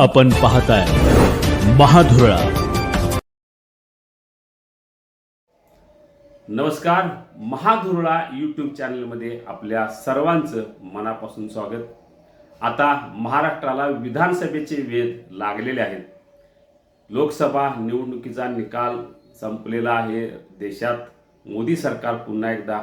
आपण पाहताय महाधुरळा. नमस्कार महाधुरळा यूट्यूब चॅनलमध्ये आपल्या सर्वांचं मनापासून स्वागत. आता महाराष्ट्राला विधानसभेचे वेध लागलेले आहेत. लोकसभा निवडणुकीचा निकाल संपलेला आहे. देशात मोदी सरकार पुन्हा एकदा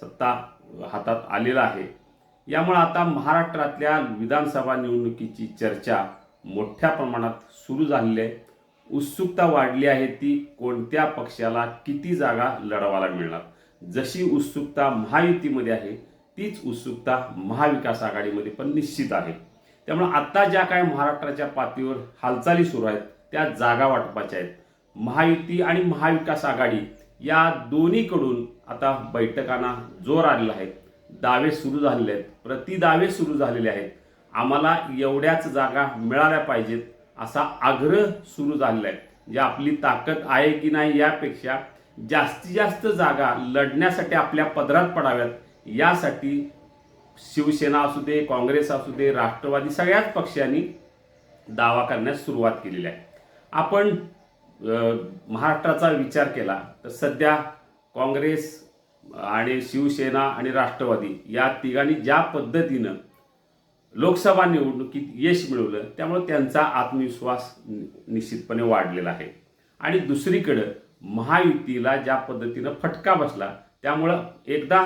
सत्ता हातात आलेला आहे. यामुळे आता महाराष्ट्रातल्या विधानसभा निवडणुकीची चर्चा मोठ्या प्रमाणात सुरू झालेली आहे. उत्सुकता वाढली आहे ती कोणत्या पक्षाला किती जागा लढवायला मिळणार. जशी उत्सुकता महायुतीमध्ये आहे तीच उत्सुकता महाविकास आघाडीमध्ये पण निश्चित आहे. त्यामुळे आता ज्या काय महाराष्ट्राच्या पातळीवर हालचाली सुरू आहेत त्या जागा वाटपाच्या आहेत. महायुती आणि महाविकास आघाडी या दोन्हीकडून आता बैठकांना जोर आलेला आहे. दावे सुरू झालेले आहेत. प्रतिदावे सुरू झालेले आहेत. आम्हाला एवढ्याच जागा मिळाल्या पाहिजेत असा आग्रह सुरू झालेला आहे जे आपली ताकद आहे की नाही यापेक्षा जास्तीत जास्त जागा लढण्यासाठी आपल्या पदरात पडाव्यात. यासाठी शिवसेना असू दे काँग्रेस असू दे राष्ट्रवादी सगळ्याच पक्षांनी दावा करण्यास सुरुवात केलेली आहे. आपण महाराष्ट्राचा विचार केला तर सध्या काँग्रेस आणि शिवसेना आणि राष्ट्रवादी या तिघांनी ज्या पद्धतीनं लोकसभा निवडणुकीत यश मिळवलं त्यामुळे त्यांचा आत्मविश्वास निश्चितपणे वाढलेला आहे. आणि दुसरीकडं महायुतीला ज्या पद्धतीनं फटका बसला त्यामुळं एकदा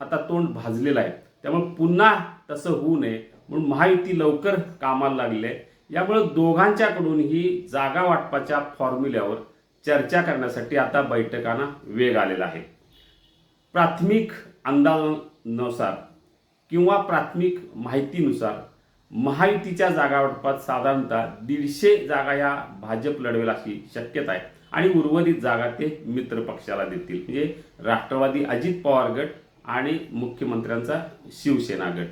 आता तोंड भाजलेलं आहे. त्यामुळे पुन्हा तसं होऊ नये म्हणून महायुती लवकर कामाला लागली आहे. यामुळं दोघांच्याकडूनही जागा वाटपाच्या फॉर्म्युल्यावर चर्चा करण्यासाठी आता बैठकांना वेग आलेला आहे. प्राथमिक अंदाजानुसार किंवा प्राथमिक माहितीनुसार महायुतीच्या जागावाटपात साधारणतः दीडशे जागा या भाजप लढवेल अशी शक्यता आहे. आणि उर्वरित जागा ते मित्र पक्षाला देतील. म्हणजे राष्ट्रवादी अजित पवार गट आणि मुख्यमंत्र्यांचा शिवसेना गट.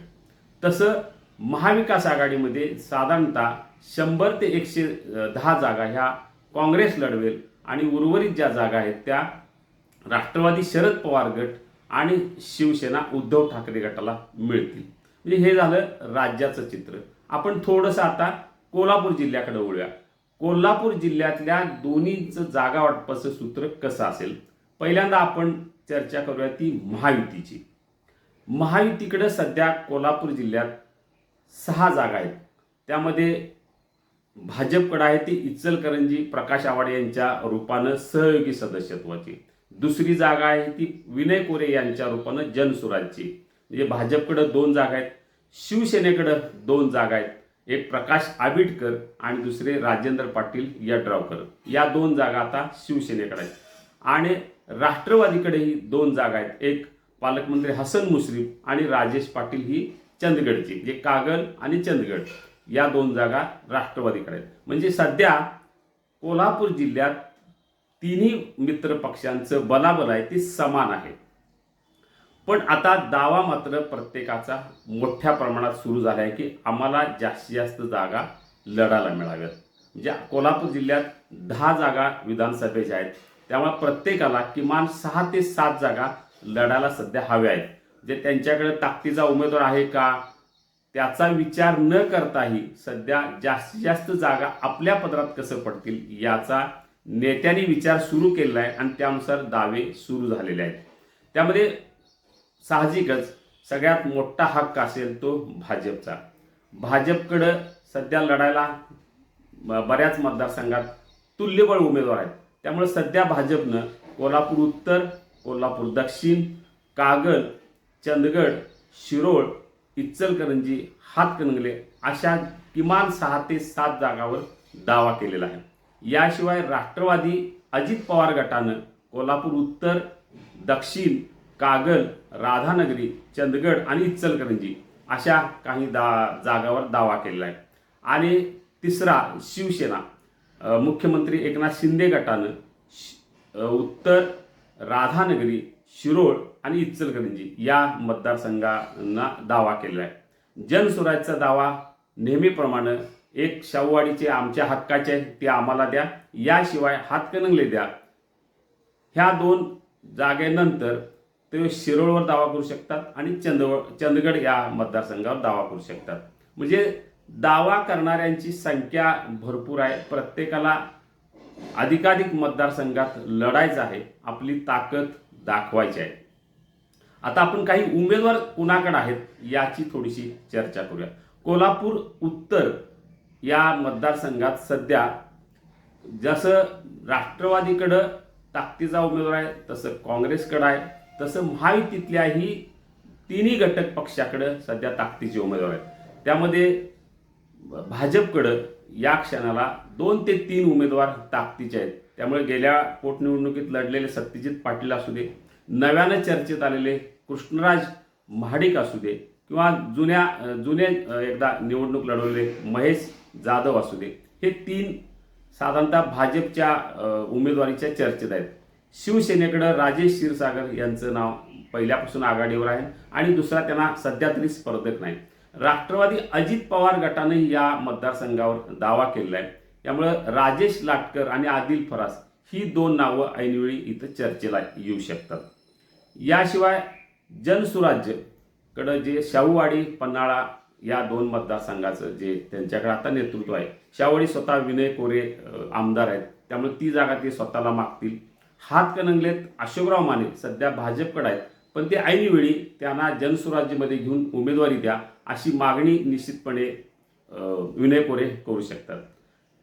तसं महाविकास आघाडीमध्ये साधारणतः शंभर ते एकशे दहा जागा ह्या काँग्रेस लढवेल आणि उर्वरित ज्या जागा आहेत त्या राष्ट्रवादी शरद पवार गट आणि शिवसेना उद्धव ठाकरे गटाला मिळतील. म्हणजे हे झालं राज्याचं चित्र. आपण थोडंसं आता कोल्हापूर जिल्ह्याकडे वळूया. कोल्हापूर जिल्ह्यातल्या दोन्हीचं जागा वाटपाचं सूत्र कसं असेल? पहिल्यांदा आपण चर्चा करूया ती महायुतीची. महायुतीकडे सध्या कोल्हापूर जिल्ह्यात सहा जागा आहेत. त्यामध्ये भाजपकडे आहे ती इचलकरंजी प्रकाश आवाडे यांच्या रूपानं सहयोगी सदस्यत्वाची. दुसरी जागा आहे ती विनय कोरे यांच्या रूपानं जनसुराज्य म्हणजे भाजपकडं दोन जागा आहेत शिवसेनेकडं दोन जागा आहेत. एक प्रकाश आबिटकर आणि दुसरे राजेंद्र पाटील यड्रावकर. या दोन जागा आता शिवसेनेकडे आहेत. आणि राष्ट्रवादीकडेही दोन जागा आहेत. एक पालकमंत्री हसन मुश्रीफ आणि राजेश पाटील ही चंदगडची जे कागल आणि चंदगड या दोन जागा राष्ट्रवादीकडे आहेत. म्हणजे सध्या कोल्हापूर जिल्ह्यात तिन्ही मित्र पक्षांचं बलाबल आहे ते समान आहे. पण आता दावा मात्र प्रत्येकाचा मोठ्या प्रमाणात सुरू झाला आहे की आम्हाला जास्तीत जास्त जागा लढायला मिळाव्यात. म्हणजे कोल्हापूर जिल्ह्यात दहा जागा विधानसभेच्या आहेत. त्यामुळे प्रत्येकाला किमान सहा ते सात जागा लढायला सध्या हव्या आहेत. जे त्यांच्याकडे ताकदीचा उमेदवार आहे का त्याचा विचार न करताही सध्या जास्तीत जास्त जागा आपल्या पदरात कसं पडतील याचा नेत्यांनी विचार सुरू केलेला आहे आणि त्यानुसार दावे सुरू झालेले आहेत. त्यामध्ये साहजिकच सगळ्यात मोठा हक्क असेल तो भाजपचा. भाजपकडं सध्या लढायला बऱ्याच मतदारसंघात तुल्यबळ उमेदवार आहेत. त्यामुळे सध्या भाजपनं कोल्हापूर उत्तर कोल्हापूर दक्षिण कागल चंदगड शिरोळ इचलकरंजी हातकणंगले अशा किमान सहा ते सात जागावर दावा केलेला आहे. याशिवाय राष्ट्रवादी अजित पवार गटानं कोल्हापूर उत्तर दक्षिण कागल राधानगरी चंदगड आणि इचलकरंजी अशा काही दा जागावर दावा केलेला आहे. आणि तिसरा शिवसेना मुख्यमंत्री एकनाथ शिंदे गटानं उत्तर राधानगरी शिरोळ आणि इचलकरंजी या मतदारसंघांना दावा केलेला आहे. जनसुराजचा दावा नेहमीप्रमाणे एक शाहूवाडीचे आमच्या हक्काचे ते आम्हाला द्या. याशिवाय हातकणंगले द्या. ह्या दोन जागेनंतर ते शिरोळवर दावा करू शकतात आणि चंदवड चंदगड या मतदारसंघावर दावा करू शकतात. म्हणजे दावा करणाऱ्यांची संख्या भरपूर आहे. प्रत्येकाला अधिकाधिक मतदारसंघात लढायचं आहे. आपली ताकद दाखवायची आहे. आता आपण काही उमेदवार कुणाकडे आहेत याची थोडीशी चर्चा करूया. कोल्हापूर उत्तर या मतदारसंघात सध्या जसं राष्ट्रवादीकडं ताकदीचा उमेदवार आहे तसं काँग्रेसकडं आहे तसं महायुतीतल्याही तिन्ही घटक पक्षाकडं सध्या ताकदीचे उमेदवार आहेत. त्यामध्ये भाजपकडं या क्षणाला दोन ते तीन उमेदवार ताकदीचे आहेत. त्यामुळे गेल्या पोटनिवडणुकीत लढलेले सत्यजित पाटील असू दे नव्यानं चर्चेत आलेले कृष्णराज महाडिक असू दे किंवा जुन्या जुने एकदा निवडणूक लढवलेले महेश जाधव असू दे हे तीन साधारणतः भाजपच्या उमेदवारीच्या चर्चेत आहेत. शिवसेनेकडं राजेश क्षीरसागर यांचं नाव पहिल्यापासून आघाडीवर आहे आणि दुसरा त्यांना सध्या तरी स्पर्धक नाही. राष्ट्रवादी अजित पवार गटाने या मतदारसंघावर दावा केलेला आहे. त्यामुळं राजेश लाटकर आणि आदिल फरास ही दोन नावं ऐनवेळी इथं चर्चेला येऊ शकतात. याशिवाय जनसुराज्यकडं जे शाहूवाडी पन्हाळा या दोन मतदारसंघाचं जे त्यांच्याकडे आता नेतृत्व आहे त्यावेळी स्वतः विनय कोरे आमदार आहेत. त्यामुळे ती जागा ते स्वतःला मागतील. हातकणंगलेत अशोकराव माने सध्या भाजपकडे आहेत. पण ते ऐनवेळी त्यांना जनसुराज्यमध्ये घेऊन उमेदवारी द्या अशी मागणी निश्चितपणे विनय कोरे करू शकतात.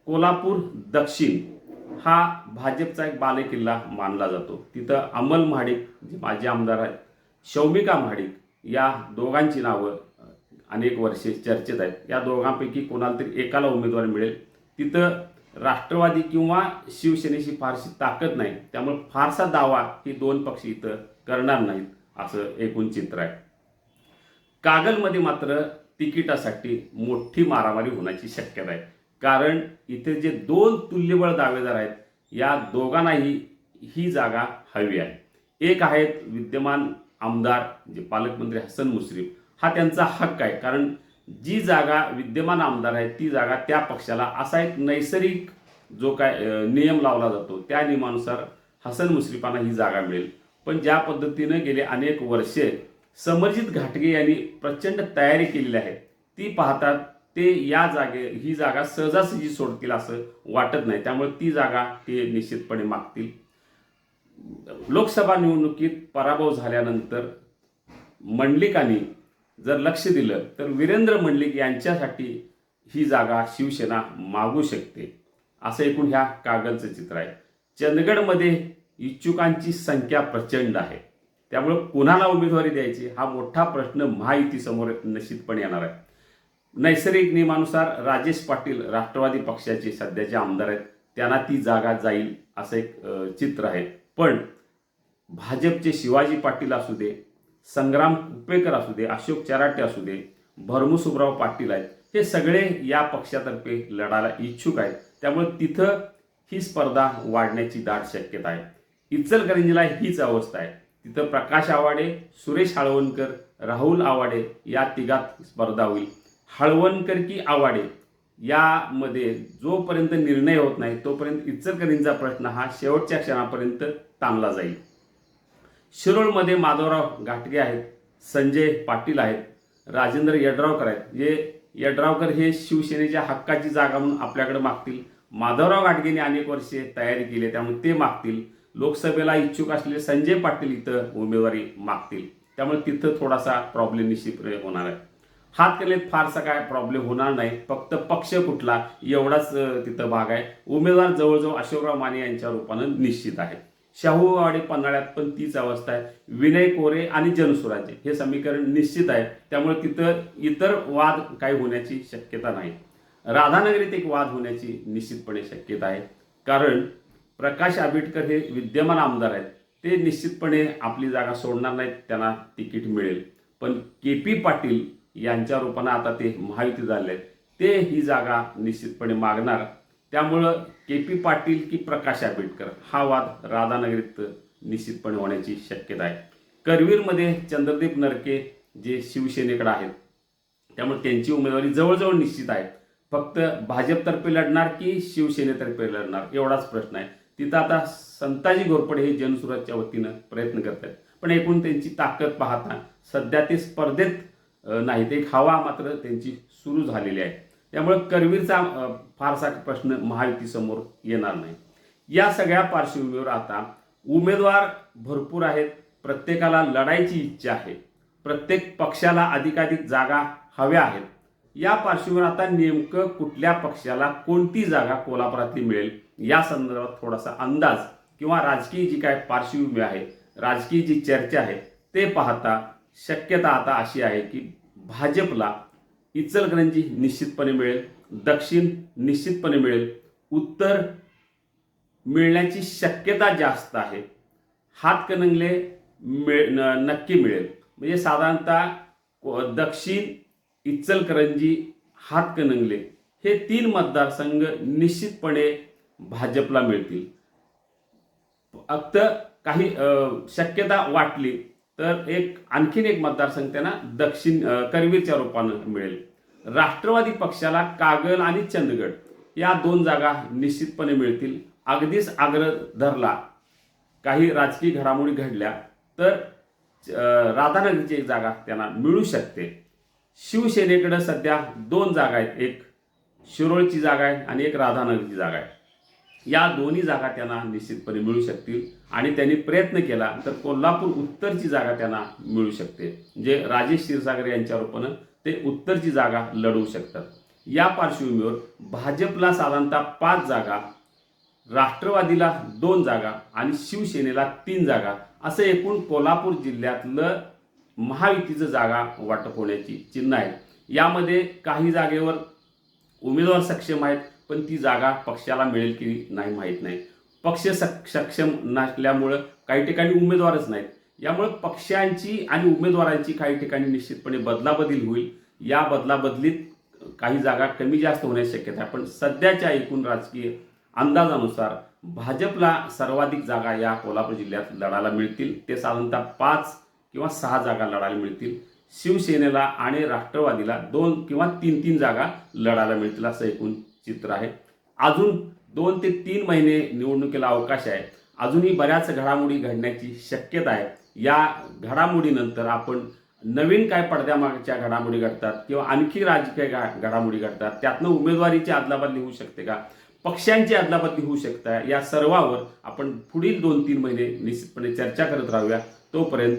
कोल्हापूर दक्षिण हा भाजपचा एक बालेकिल्ला मानला जातो. तिथं अमल महाडिक जे माजी आमदार आहेत शौमिका महाडिक या दोघांची नावं अनेक वर्षे चर्चेत आहेत. या दोघांपैकी कोणाला तरी एकाला उमेदवारी मिळेल. तिथं राष्ट्रवादी किंवा शिवसेनेची फारशी ताकद नाही. त्यामुळे फारसा दावा ही दोन पक्ष इथं करणार नाहीत असं एकूण चित्र आहे. कागलमध्ये मात्र तिकिटासाठी मोठी मारामारी होण्याची शक्यता आहे. कारण इथे जे दोन तुल्यबळ दावेदार आहेत या दोघांनाही ही जागा हवी आहे. एक आहेत विद्यमान आमदार जे पालकमंत्री हसन मुश्रीफ हा त्यांचा हक्क आहे. कारण जी जागा विद्यमान आमदार आहे ती जागा त्या पक्षाला असा एक नैसर्गिक जो काय नियम लावला जातो त्या नियमानुसार हसन मुश्रीफांना ही जागा मिळेल. पण ज्या पद्धतीनं गेले अनेक वर्षे समरजित घाटगे यांनी प्रचंड तयारी केलेली आहे ती पाहतात ते या जागे ही जागा सहजासहजी सोडतील असं वाटत नाही. त्यामुळे ती जागा ते निश्चितपणे मागतील. लोकसभा निवडणुकीत पराभव झाल्यानंतर मंडलिकांनी जर लक्ष दिलं तर वीरेंद्र मंडलिक यांच्यासाठी ही जागा शिवसेना मागू शकते. असं एकूण ह्या कागदचं चित्र आहे. चंदगडमध्ये इच्छुकांची संख्या प्रचंड आहे. त्यामुळे कुणाला उमेदवारी द्यायची हा मोठा प्रश्न महायुतीसमोर निश्चितपणे येणार आहे. नैसर्गिक नियमानुसार राजेश पाटील राष्ट्रवादी पक्षाचे सध्याचे आमदार आहेत त्यांना ती जागा जाईल असं एक चित्र आहे. पण भाजपचे शिवाजी पाटील असू दे संग्राम कुपेकर असू दे अशोक चराटे असू दे भरमुसुबराव पाटील आहेत हे सगळे या पक्षातर्फे लढायला इच्छुक आहेत. त्यामुळे तिथं ही स्पर्धा वाढण्याची दाट शक्यता आहे. इचलकरंजीला हीच अवस्था आहे. तिथं प्रकाश आवाडे सुरेश हळवणकर राहुल आवाडे या तिघात स्पर्धा होईल. हळवणकर की आवाडे यामध्ये जोपर्यंत निर्णय होत नाही तोपर्यंत इचलकरंजीचा प्रश्न हा शेवटच्या क्षणापर्यंत ताणला जाईल. शिरोळमध्ये माधवराव घाटगे आहेत संजय पाटील आहेत राजेंद्र यड्रावकर आहेत. जे यड्रावकर हे शिवसेनेच्या हक्काची जागा म्हणून आपल्याकडे मागतील. माधवराव घाटगेने अनेक वर्षे तयारी केली त्यामुळे ते मागतील. लोकसभेला इच्छुक असलेले संजय पाटील इथं उमेदवारी मागतील. त्यामुळे तिथं थोडासा प्रॉब्लेम निश्चित होणार आहे. हातकलेत फारसा काय प्रॉब्लेम होणार नाही. फक्त पक्ष कुठला एवढाच तिथं भाग आहे. उमेदवार जवळजवळ अशोकराव माने यांच्या रूपानं निश्चित आहे. शाहूवाडी पन्हाळ्यात पण तीच अवस्था आहे. विनय कोरे आणि जनसुराज्य हे समीकरण निश्चित आहे. त्यामुळे तिथं इतर वाद काही होण्याची शक्यता नाही. राधानगरीत एक वाद होण्याची निश्चितपणे शक्यता आहे. कारण प्रकाश आंबेडकर हे विद्यमान आमदार आहेत. ते निश्चितपणे आपली जागा सोडणार नाहीत त्यांना तिकीट मिळेल. पण के पी पाटील यांच्या रूपानं आता ते महायुती झाले आहेत. ते ही जागा निश्चितपणे मागणार त्यामुळं के पी पाटील की प्रकाश आंबेडकर हा वाद राधानगरीत निश्चितपणे होण्याची शक्यता आहे. करवीरमध्ये चंद्रदीप नरके जे शिवसेनेकडे आहेत त्यामुळे त्यांची उमेदवारी जवळजवळ निश्चित आहे फक्त भाजपतर्फे लढणार की शिवसेनेतर्फे लढणार एवढाच प्रश्न आहे. तिथं आता संताजी घोरपडे हे जनसुराजच्या वतीनं प्रयत्न करत आहेत पण एकूण त्यांची ताकद पाहता सध्या ते स्पर्धेत नाही नाहीत. एक हवा मात्र त्यांची सुरू झालेली आहे. त्यामुळे करवीरचा फारसा प्रश्न महायुतीसमोर येणार नाही. या सगळ्या पार्श्वभूमीवर आता उमेदवार भरपूर आहेत. प्रत्येकाला लढायची इच्छा आहे. प्रत्येक पक्षाला अधिकाधिक जागा हव्या आहेत. या पार्श्वभूमीवर आता नेमकं कुठल्या पक्षाला कोणती जागा कोल्हापुरातली मिळेल या संदर्भात थोडासा अंदाज किंवा राजकीय जी काय पार्श्वभूमी आहे राजकीय जी चर्चा आहे ते पाहता शक्यता आता अशी आहे की भाजपला इचलकरंजी निश्चितपणे मिळेल दक्षिण निश्चितपणे मिळेल उत्तर मिळण्याची शक्यता जास्त आहे. हातकणंगले मिळ न- नक्की मिळेल. म्हणजे साधारणतः दक्षिण इचलकरंजी हातकणंगले हे तीन मतदारसंघ निश्चितपणे भाजपला मिळतील. फक्त काही शक्यता वाटली तर एक आणखीन एक मतदारसंघ त्यांना दक्षिण करवीरच्या रूपानं मिळेल. राष्ट्रवादी पक्षाला कागल आणि चंदगड या दोन जागा निश्चितपणे मिळतील. अगदीच आग्रह धरला काही राजकीय घडामोडी घडल्या तर राधानगरीची एक जागा त्यांना मिळू शकते. शिवसेनेकडं सध्या दोन जागा आहेत. एक शिरोळची जागा आहे आणि एक राधानगरीची जागा आहे. या दोन्ही जागा त्यांना निश्चितपणे मिळू शकतील. आणि त्यांनी प्रयत्न केला तर कोल्हापूर उत्तरची जागा त्यांना मिळू शकते. जे राजेश क्षीरसागर यांच्या रूपानं ते उत्तरची जागा लढवू शकतात. या पार्श्वभूमीवर भाजपला साधारणतः पाच जागा राष्ट्रवादीला दोन जागा आणि शिवसेनेला तीन जागा असं एकूण कोल्हापूर जिल्ह्यातलं महायुतीचं जागा वाटप होण्याची चिन्ह आहे यामध्ये काही जागेवर उमेदवार सक्षम आहेत पण ती जागा पक्षाला मिळेल की नाही माहीत नाही. पक्ष सक- सक्षम नसल्यामुळं काही ठिकाणी उमेदवारच नाहीत. यामुळे पक्षांची आणि उमेदवारांची काही ठिकाणी निश्चितपणे बदलाबदल होईल. या बदलाबदलीत काही जागा कमी जास्त होण्याची शक्यता आहे. पण सध्याच्या एकूण राजकीय अंदाजानुसार भाजपला सर्वाधिक जागा या कोल्हापूर जिल्ह्यात लढायला मिळतील. ते साधारणतः पाच किंवा सहा जागा लढायला मिळतील. शिवसेनेला आणि राष्ट्रवादीला दोन किंवा तीन तीन जागा लढायला मिळतील असं एकूण चित्र आहे. अजून दोन ते तीन महिने निवडणुकीला अवकाश आहे. अजूनही बऱ्याच घडामोडी घडण्याची शक्यता आहे. या घडामोडीनंतर आपण नवीन काय पडद्यामागच्या घडामोडी घडतात किंवा आणखी राजकीय घडामोडी घडतात त्यातनं उमेदवारीची अदलाबदली होऊ शकते का? पक्षांची अदलाबदली होऊ शकता. या सर्वावर आपण पुढील दोन तीन महिने निश्चितपणे चर्चा करत राहूया. तोपर्यंत